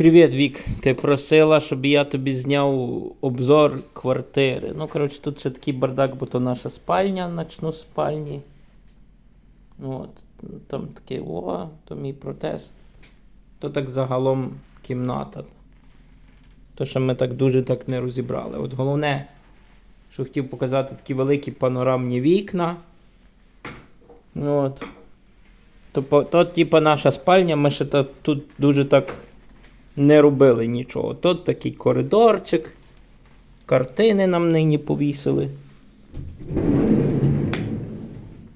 Привіт, Вік. Ти просила, щоб я тобі зняв обзор квартири. Ну, коротше, тут ще такий бардак, бо то наша спальня, начну спальні. От, там таке, о, то мій протез. То так загалом кімната. То, що ми так дуже так не розібрали. От головне, що хотів показати такі великі панорамні вікна. От. То, то, типа, наша спальня, ми ще тут дуже так не робили нічого. Тут такий коридорчик, картини нам нині повісили.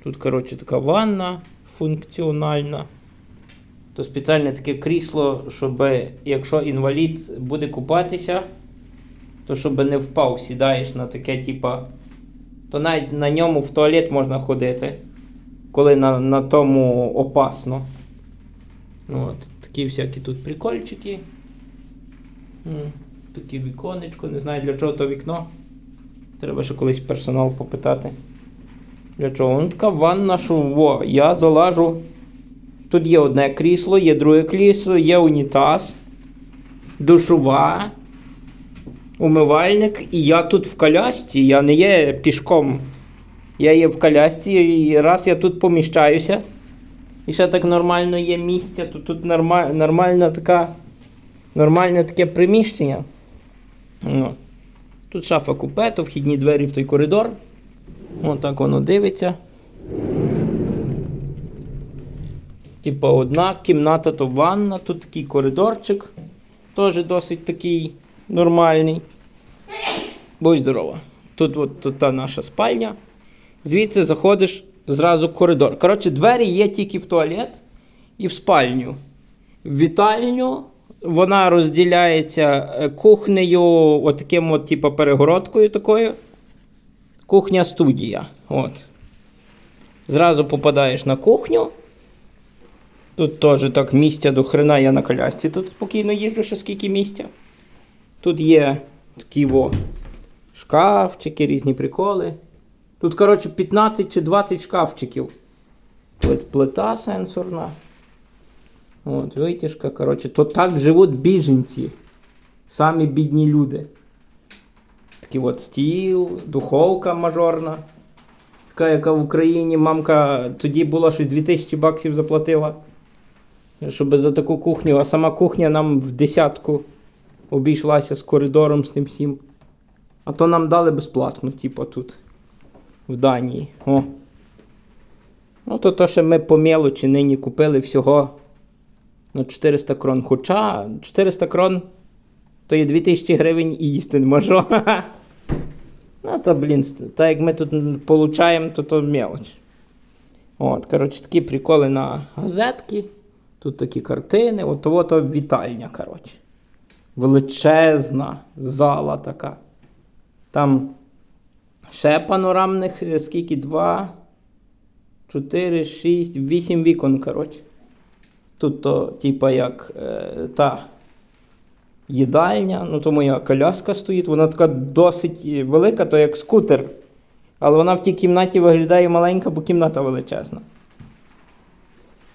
Тут, коротше, така ванна функціональна. То спеціальне таке крісло, щоб якщо інвалід буде купатися, то щоб не впав, сідаєш на таке, типа. То навіть на ньому в туалет можна ходити, коли на, на тому опасно. От, такі всякі тут прикольчики. Таке віконечко, не знаю для чого то вікно. Треба ще колись персонал попитати. Для чого? Ну така ванна, що во, я залажу. Тут є одне крісло, є друге крісло, є унітаз, душова, умивальник, і я тут в колясці, я не є пішком. Я є в колясці, і раз я тут поміщаюся. І ще так нормально є місце, то тут норма, нормальна така, нормальне таке приміщення. От. Тут шафа купе, вхідні двері в той коридор. Отак воно дивиться. Типа одна кімната, то ванна, тут такий коридорчик. Теж досить такий нормальний. Будь здорова. Тут от тут та наша спальня. Звідси заходиш зразу в коридор. Коротше, двері є тільки в туалет і в спальню. В вітальню вона розділяється е, кухнею, отаким от, типу, перегородкою такою. Кухня-студія. От. Зразу попадаєш на кухню. Тут теж так місця до хрена я на колясці. Тут спокійно їжджу, ще скільки місця. Тут є такі во шкафчики, різні приколи. Тут, коротше, 15 чи 20 шкафчиків. От плита сенсорна. От, витяжка, коротше, то так живуть біженці. Самі бідні люди. Такий от стіл, духовка мажорна. Така, яка в Україні мамка тоді була щось 2000 баксів заплатила. Щоб за таку кухню, а сама кухня нам в десятку обійшлася з коридором з тим всім. А то нам дали безплатно, типу тут, в Данії. О. Ну, то то, що ми по мелочі нині купили всього на 400 крон. Хоча 400 крон то є 2000 гривень і їсти не можу. Ну, то, блін, так як ми тут получаємо, то то мелоч. От, коротше, такі приколи на газетки. Тут такі картини. От того то вітальня, коротше. Величезна зала така. Там ще панорамних, е, скільки? Два, чотири, шість, вісім вікон, коротше. Тут то, типа, як е, та їдальня, ну то моя коляска стоїть, вона така досить велика, то як скутер. Але вона в тій кімнаті виглядає маленька, бо кімната величезна.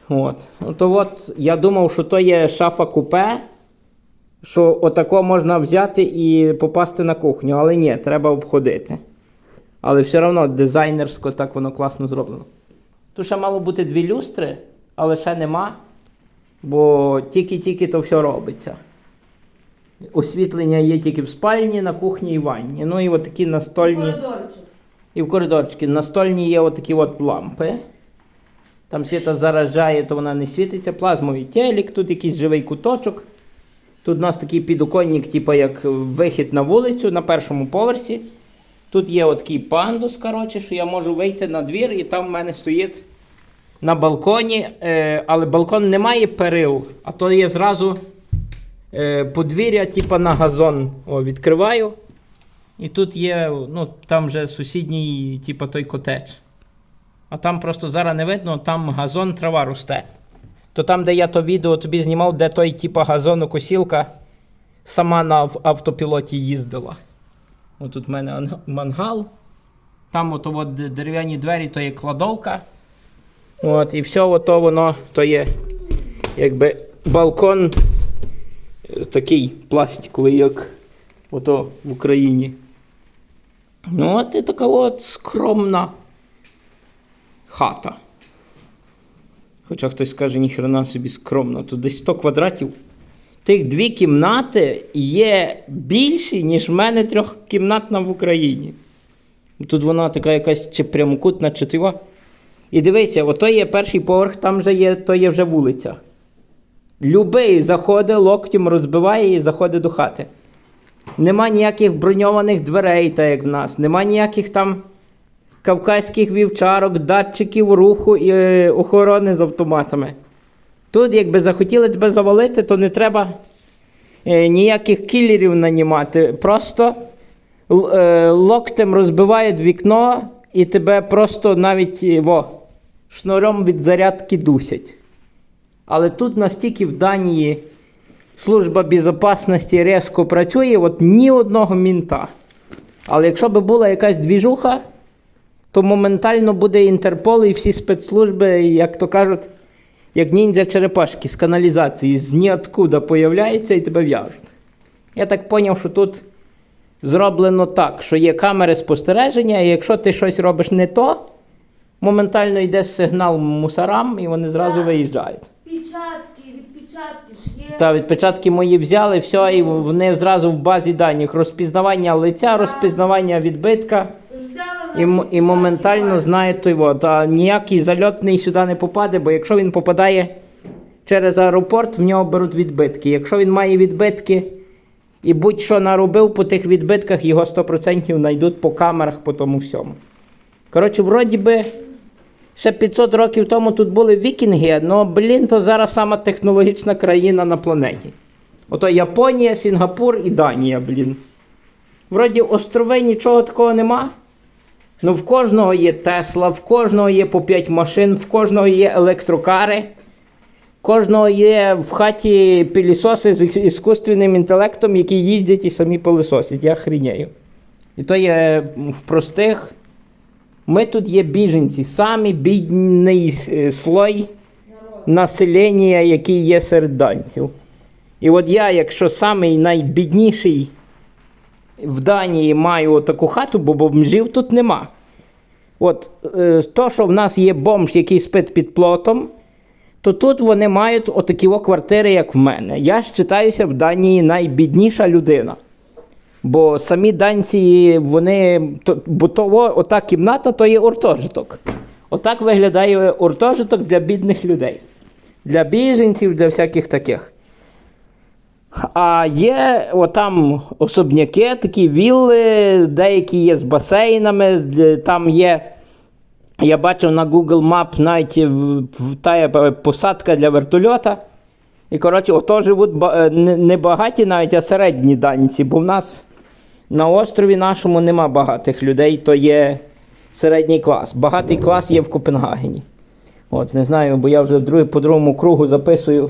От. Ну, то от я думав, що то є шафа купе, що отако можна взяти і попасти на кухню, але ні, треба обходити. Але все одно дизайнерсько так воно класно зроблено. Тут ще мало бути дві люстри, але ще нема, бо тільки-тільки то все робиться. Освітлення є тільки в спальні, на кухні і ванні. Ну і от такі настольні. Коридорчик. І в коридорчики. Настольні є отакі от лампи. Там світа заражає, то вона не світиться. Плазмовий телек, тут якийсь живий куточок. Тут у нас такий підоконник, типу як вихід на вулицю на першому поверсі. Тут є такий пандус, коротше, що я можу вийти на двір, і там в мене стоїть на балконі. Е, але балкон не має перил, а то є зразу е, подвір'я, типу на газон. О, відкриваю. І тут є, ну, там вже сусідній, типу, той котедж. А там просто зараз не видно, там газон, трава росте. То там, де я то відео тобі знімав, де той, типу, газонокосілка сама на автопілоті їздила. Ось тут в мене мангал. Там от, от дерев'яні двері, то є кладовка. От, і все ото воно то є якби балкон е, такий пластиковий, як ото в Україні. Ну, от і така от скромна хата. Хоча хтось скаже, ніхрена собі скромно, то десь 100 квадратів. Тих дві кімнати є більші, ніж в мене трьохкімнатна в Україні. Тут вона така якась чи прямокутна, чи тива. І дивися, ото є перший поверх, там же є, то є вже вулиця. Любий заходить, локтем розбиває і заходить до хати. Нема ніяких броньованих дверей, так як в нас. Нема ніяких там кавказьких вівчарок, датчиків руху і е, охорони з автоматами. Тут, якби захотіли тебе завалити, то не треба е, ніяких кілерів нанімати. Просто е, локтем розбивають вікно і тебе просто навіть во, шнуром від зарядки дусять. Але тут настільки в Данії служба безпечності різко працює, от ні одного мінта. Але якщо б була якась двіжуха, то моментально буде Інтерпол і всі спецслужби, як то кажуть, як ніндзя черепашки з каналізації, з ніоткуда появляються і тебе в'яжуть. Я так зрозумів, що тут зроблено так, що є камери спостереження, і якщо ти щось робиш не то, моментально йде сигнал мусорам і вони зразу виїжджають. Печатки, відпечатки ж є. Та відпечатки мої взяли, все, і вони зразу в базі даних розпізнавання лиця, розпізнавання відбитка. І, і моментально знають той вот. А ніякий зальотний сюди не попаде, бо якщо він попадає через аеропорт, в нього беруть відбитки. Якщо він має відбитки і будь-що наробив по тих відбитках, його 100% знайдуть по камерах, по тому всьому. Коротше, вроді би, ще 500 років тому тут були вікінги, але, блін, то зараз сама технологічна країна на планеті. Ото Японія, Сінгапур і Данія, блін. Вроді острови нічого такого нема. Ну, в кожного є Тесла, в кожного є по 5 машин, в кожного є електрокари, в кожного є в хаті пилісоси з іс- іскусственним інтелектом, які їздять і самі пилисосять. Я хріняю. І то є в простих. Ми тут є біженці, самі бідний е, слой населення, який є серед данців. І от я, якщо самий найбідніший в Данії маю таку хату, бо бомжів тут нема. От е, то, що в нас є бомж, який спить під плотом, то тут вони мають отакі квартири, як в мене. Я ж читаюся в Данії найбідніша людина. Бо самі данці, вони. То, бо то, о, ота кімната то є гуртожиток. Отак виглядає гуртожиток для бідних людей. Для біженців, для всяких таких. А є отам особняки, такі вілли, деякі є з басейнами, там є. Я бачив на Google Map навіть та посадка для вертольота. І, коротше, ото живуть е, не багаті навіть, а середні данці, бо в нас на острові нашому нема багатих людей, то є середній клас. Багатий клас є в Копенгагені. От, не знаю, бо я вже по другому кругу записую,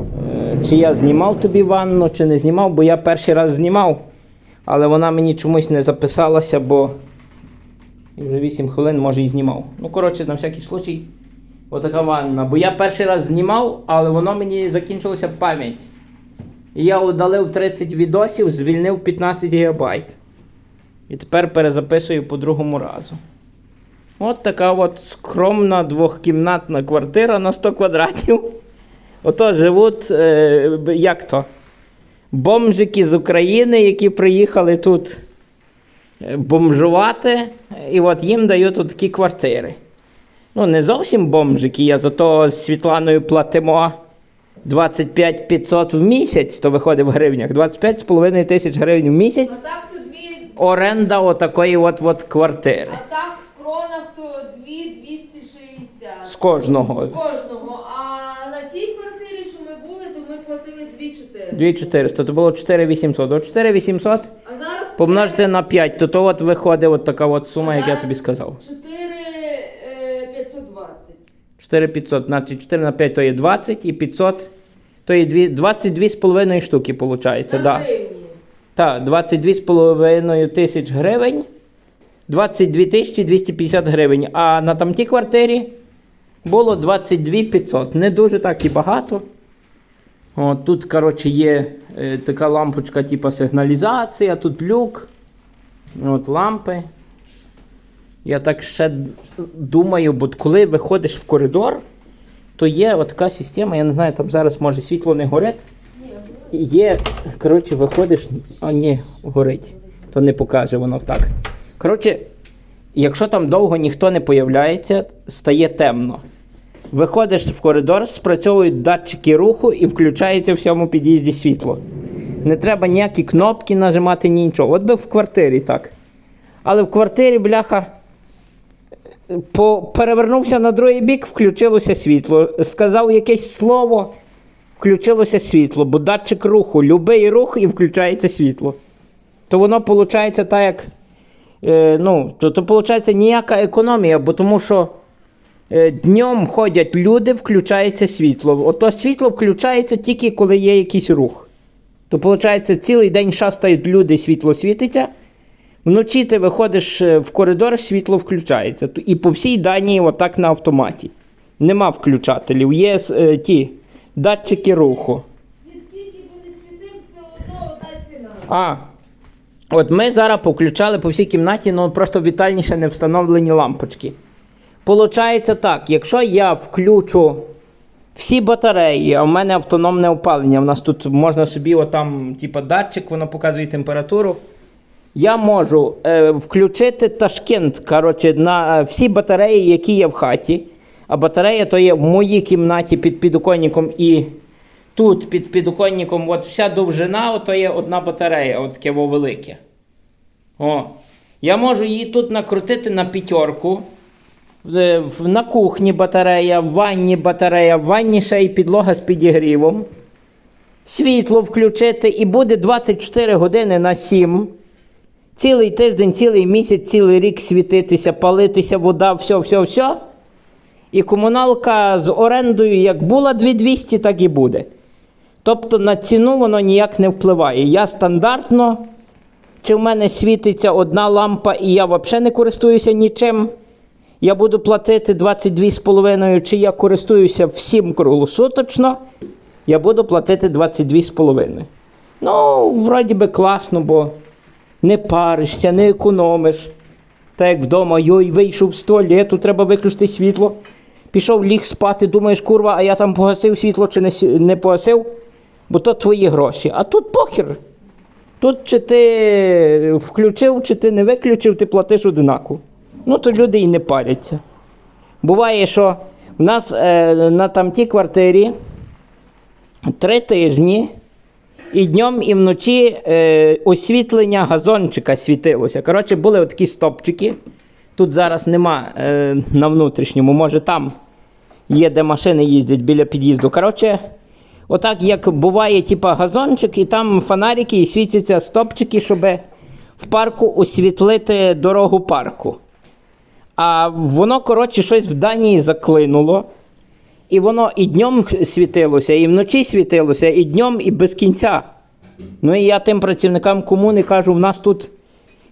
е, чи я знімав тобі ванну, чи не знімав, бо я перший раз знімав, але вона мені чомусь не записалася, бо і вже 8 хвилин, може, і знімав. Ну, коротше, на всякий случай, отака ванна. Бо я перший раз знімав, але воно мені закінчилося пам'ять. Я удалив 30 відосів, звільнив 15 гігабайт. І тепер перезаписую по другому разу. От така от скромна двохкімнатна квартира на 100 квадратів. Ото живуть, е, як то? Бомжики з України, які приїхали тут е, бомжувати, і от їм дають такі квартири. Ну, не зовсім бомжики, я зато з Світланою платимо 25 500 в місяць, то виходить в гривнях. 25,5 тисяч гривень в А місяць. так тут дві, Оренда отакої от, от квартири. а так в кронах то дві 260. З кожного. З кожного. А на тій квартирі, що ми були, то ми платили 2400. 2400, то було 4800. От 4800 А зараз помножити на 5, то, то от виходить от така от сума, як я тобі сказав. 4520. 4500, значить 4 на 5 то є 20 і 500 то є дві- 22,5 штуки, виходить. На Да. Так, 22,5 тисяч гривень, 22 тисячі 250 гривень. А на тамтій квартирі було 22 500. Не дуже так і багато. От, тут, коротше, є е, така лампочка, типу сигналізація, тут люк. От лампи. Я так ще думаю, бо коли виходиш в коридор, то є така система, я не знаю, там зараз може світло не горить. Є, коротше, виходиш, а ні, горить. То не покаже воно так. Коротше, якщо там довго ніхто не появляється, стає темно. Виходиш в коридор, спрацьовують датчики руху і включається в всьому під'їзді світло. Не треба ніякі кнопки нажимати, ні нічого. От би в квартирі так. Але в квартирі, бляха, перевернувся на другий бік, включилося світло. Сказав якесь слово, включилося світло, бо датчик руху, любий рух і включається світло. То воно виходить так, як. Е, ну, то, то виходить ніяка економія, бо тому що е, днем ходять люди, включається світло. Ото світло включається тільки коли є якийсь рух. То виходить, цілий день шастають люди, світло світиться. Вночі ти виходиш е, в коридор, світло включається. І по всій Данії отак на автоматі. Нема включателів, є е, ті датчики руху. І скільки б світив, все одно одна ціна. А, от ми зараз повключали по всій кімнаті, ну просто вітальніше не встановлені лампочки. Получається так, якщо я включу всі батареї, а в мене автономне опалення, у нас тут можна собі отам, типа, датчик, воно показує температуру. Я можу е, включити Ташкент коротше, на е, всі батареї, які є в хаті. А батарея то є в моїй кімнаті під підоконником і тут під підоконником, от вся довжина, ото є одна батарея, от таке велике. О. Я можу її тут накрутити на п'ятерку. В- На кухні батарея, в ванні батарея, в ванні ще й підлога з підігрівом. Світло включити і буде 24 години на 7. Цілий тиждень, цілий місяць, цілий рік світитися, палитися, вода, все, все, все. І комуналка з орендою як була 2200, так і буде. Тобто на ціну воно ніяк не впливає. Я стандартно, чи в мене світиться одна лампа і я взагалі не користуюся нічим. Я буду платити 22,5, чи я користуюся всім круглосуточно, я буду платити 22,5. Ну, вроді би класно, бо не паришся, не економиш. Так як вдома, йой, вийшов з туалету, треба виключити світло. Пішов ліг спати, думаєш, курва, а я там погасив світло чи не, не погасив, бо то твої гроші. А тут похер. Тут чи ти включив, чи ти не виключив, ти платиш одинаково. Ну, то люди і не паряться. Буває, що в нас е, на тамтій квартирі три тижні і днем, і вночі е, освітлення газончика світилося. Коротше, були такі стопчики. Тут зараз нема е, на внутрішньому, може там є, де машини їздять біля під'їзду. Коротше, отак як буває, типа газончик, і там фонарики і світяться стопчики, щоб в парку освітлити дорогу парку. А воно, коротше, щось в Данії заклинуло. І воно і днем світилося, і вночі світилося, і днем, і без кінця. Ну і я тим працівникам комуни кажу, в нас тут,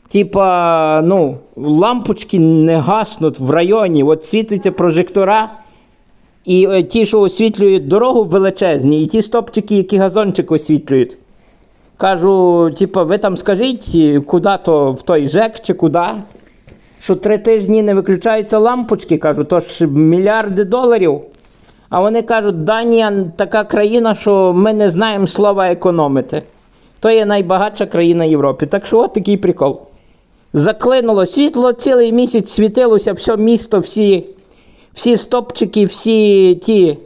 типа, ну, лампочки не гаснуть в районі, от світиться прожектора, і е, ті, що освітлюють дорогу величезні, і ті стопчики, які газончик освітлюють. Кажу, типа, ви там скажіть, куди то в той ЖЕК чи куди, що три тижні не виключаються лампочки, кажу, то ж мільярди доларів. А вони кажуть, Данія така країна, що ми не знаємо слова економити. То є найбагатша країна Європи. Так що от такий прикол. Заклинуло світло, цілий місяць світилося все місто, всі, всі стопчики, всі ті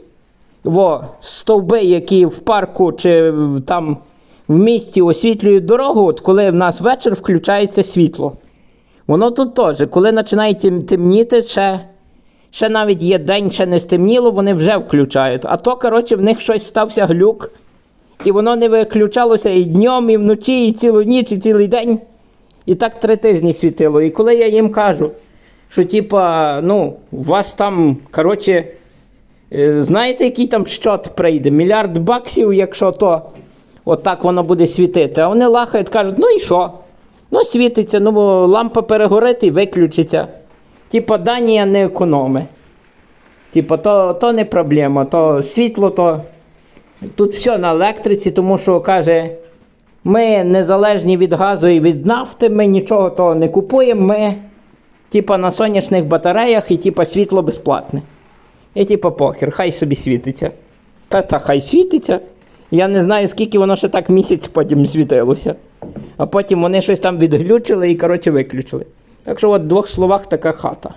во, стовби, які в парку чи там в місті освітлюють дорогу, от коли в нас вечір включається світло. Воно тут теж, коли починає темніти, ще, ще навіть є день, ще не стемніло, вони вже включають. А то, коротше, в них щось стався глюк, і воно не виключалося і днем, і вночі, і цілу ніч, і цілий день. І так три тижні світило. І коли я їм кажу, що типа, ну, у вас там, коротше, е, знаєте, який там щот прийде? Мільярд баксів, якщо то отак воно буде світити. А вони лахають, кажуть, ну і що? Ну, світиться, ну лампа перегорить і виключиться. Типа, Данія не економи. Типа, то, то не проблема, то світло, то Тут все на електриці, тому що каже, ми незалежні від газу і від нафти, ми нічого того не купуємо. Ми типа на сонячних батареях і типа світло безплатне. І типа похер, хай собі світиться. Та та хай світиться. Я не знаю, скільки воно ще так місяць потім світилося. А потім вони щось там відглючили і, коротше, виключили. Так от в двох словах така хата.